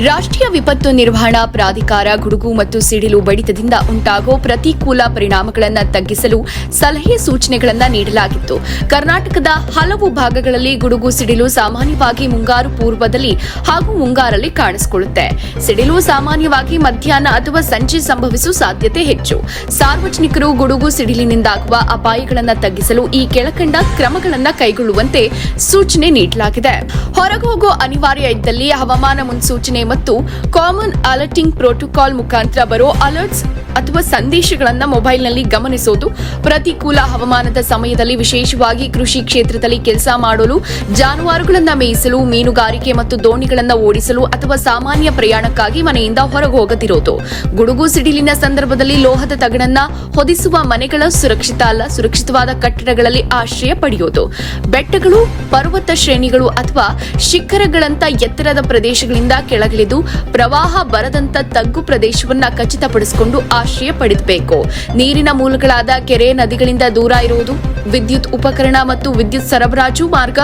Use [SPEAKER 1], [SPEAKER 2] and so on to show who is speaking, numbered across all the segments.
[SPEAKER 1] ರಾಷ್ಟ್ರೀಯ ವಿಪತ್ತು ನಿರ್ವಹಣಾ ಪ್ರಾಧಿಕಾರ ಗುಡುಗು ಮತ್ತು ಸಿಡಿಲು ಬಡಿತದಿಂದ ಉಂಟಾಗೋ ಪ್ರತಿಕೂಲ ಪರಿಣಾಮಗಳನ್ನು ತಗ್ಗಿಸಲು ಸಲಹೆ ಸೂಚನೆಗಳನ್ನು ನೀಡಲಾಗಿತ್ತು. ಕರ್ನಾಟಕದ ಹಲವು ಭಾಗಗಳಲ್ಲಿ ಗುಡುಗು ಸಿಡಿಲು ಸಾಮಾನ್ಯವಾಗಿ ಮುಂಗಾರು ಪೂರ್ವದಲ್ಲಿ ಹಾಗೂ ಮುಂಗಾರಲ್ಲಿ ಕಾಣಿಸಿಕೊಳ್ಳುತ್ತೆ. ಸಿಡಿಲು ಸಾಮಾನ್ಯವಾಗಿ ಮಧ್ಯಾಹ್ನ ಅಥವಾ ಸಂಜೆ ಸಂಭವಿಸುವ ಸಾಧ್ಯತೆ ಹೆಚ್ಚು. ಸಾರ್ವಜನಿಕರು ಗುಡುಗು ಸಿಡಿಲಿನಿಂದಾಗುವ ಅಪಾಯಗಳನ್ನು ತಗ್ಗಿಸಲು ಈ ಕೆಳಕಂಡ ಕ್ರಮಗಳನ್ನು ಕೈಗೊಳ್ಳುವಂತೆ ಸೂಚನೆ ನೀಡಲಾಗಿದೆ. ಹೊರಗೆ ಅನಿವಾರ್ಯ ಇದ್ದಲ್ಲಿ ಹವಾಮಾನ ಮುನ್ಸೂಚನೆ ಮತ್ತು ಕಾಮನ್ ಅಲರ್ಟಿಂಗ್ ಪ್ರೋಟೋಕಾಲ್ ಮುಖಾಂತರ ಬರೋ ಅಲರ್ಟ್ಸ್ ಅಥವಾ ಸಂದೇಶಗಳನ್ನು ಮೊಬೈಲ್ನಲ್ಲಿ ಗಮನಿಸೋದು. ಪ್ರತಿಕೂಲ ಹವಾಮಾನದ ಸಮಯದಲ್ಲಿ ವಿಶೇಷವಾಗಿ ಕೃಷಿ ಕ್ಷೇತ್ರದಲ್ಲಿ ಕೆಲಸ ಮಾಡಲು, ಜಾನುವಾರುಗಳನ್ನು ಮೇಯಿಸಲು, ಮೀನುಗಾರಿಕೆ ಮತ್ತು ದೋಣಿಗಳನ್ನು ಓಡಿಸಲು ಅಥವಾ ಸಾಮಾನ್ಯ ಪ್ರಯಾಣಕ್ಕಾಗಿ ಮನೆಯಿಂದ ಹೊರಗೆ ಹೋಗದಿರೋದು. ಗುಡುಗು ಸಿಡಿಲಿನ ಸಂದರ್ಭದಲ್ಲಿ ಲೋಹದ ತಗಡನ್ನ ಹೊದಿಸುವ ಮನೆಗಳ ಸುರಕ್ಷಿತ ಅಲ್ಲ, ಸುರಕ್ಷಿತವಾದ ಕಟ್ಟಡಗಳಲ್ಲಿ ಆಶ್ರಯ ಪಡೆಯೋದು. ಬೆಟ್ಟಗಳು, ಪರ್ವತ ಶ್ರೇಣಿಗಳು ಅಥವಾ ಶಿಖರಗಳಂತ ಎತ್ತರದ ಪ್ರದೇಶಗಳಿಂದ ಕೆಳಗಿಳಿದು ಪ್ರವಾಹ ಬರದಂತ ತಗ್ಗು ಪ್ರದೇಶವನ್ನ ಖಚಿತಪಡಿಸಿಕೊಂಡು ಆಶ್ರಯ ಪಡೆಯಬೇಕು ನೀರಿನ ಮೂಲಗಳಾದ ಕೆರೆ ನದಿಗಳಿಂದ ದೂರ ಇರುವುದು, ವಿದ್ಯುತ್ ಉಪಕರಣ ಮತ್ತು ವಿದ್ಯುತ್ ಸರಬರಾಜು ಮಾರ್ಗ,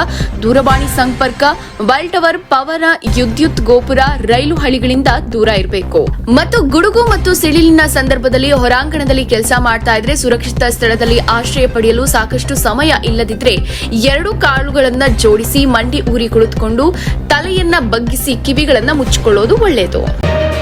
[SPEAKER 1] ದೂರವಾಣಿ ಸಂಪರ್ಕ ವೈಲ್ ಟವರ್ ಪವರ ವಿದ್ಯುತ್ ಗೋಪುರ, ರೈಲು ಹಳಿಗಳಿಂದ ದೂರ ಇರಬೇಕು. ಮತ್ತು ಗುಡುಗು ಮತ್ತು ಸಿಡಿಲಿನ ಸಂದರ್ಭದಲ್ಲಿ ಹೊರಾಂಗಣದಲ್ಲಿ ಕೆಲಸ ಮಾಡ್ತಾ ಇದ್ರೆ ಸುರಕ್ಷಿತ ಸ್ಥಳದಲ್ಲಿ ಆಶ್ರಯ ಪಡೆಯಲು ಸಾಕಷ್ಟು ಸಮಯ ಇಲ್ಲದಿದ್ರೆ ಎರಡು ಕಾಳುಗಳನ್ನ ಜೋಡಿಸಿ ಮಂಡಿ ಊರಿ ಕುಳಿತುಕೊಂಡು ತಲೆಯನ್ನ ಬಗ್ಗಿಸಿ ಕಿವಿಗಳನ್ನ ಮುಚ್ಚಿಕೊಳ್ಳೋದು ಒಳ್ಳೆಯದು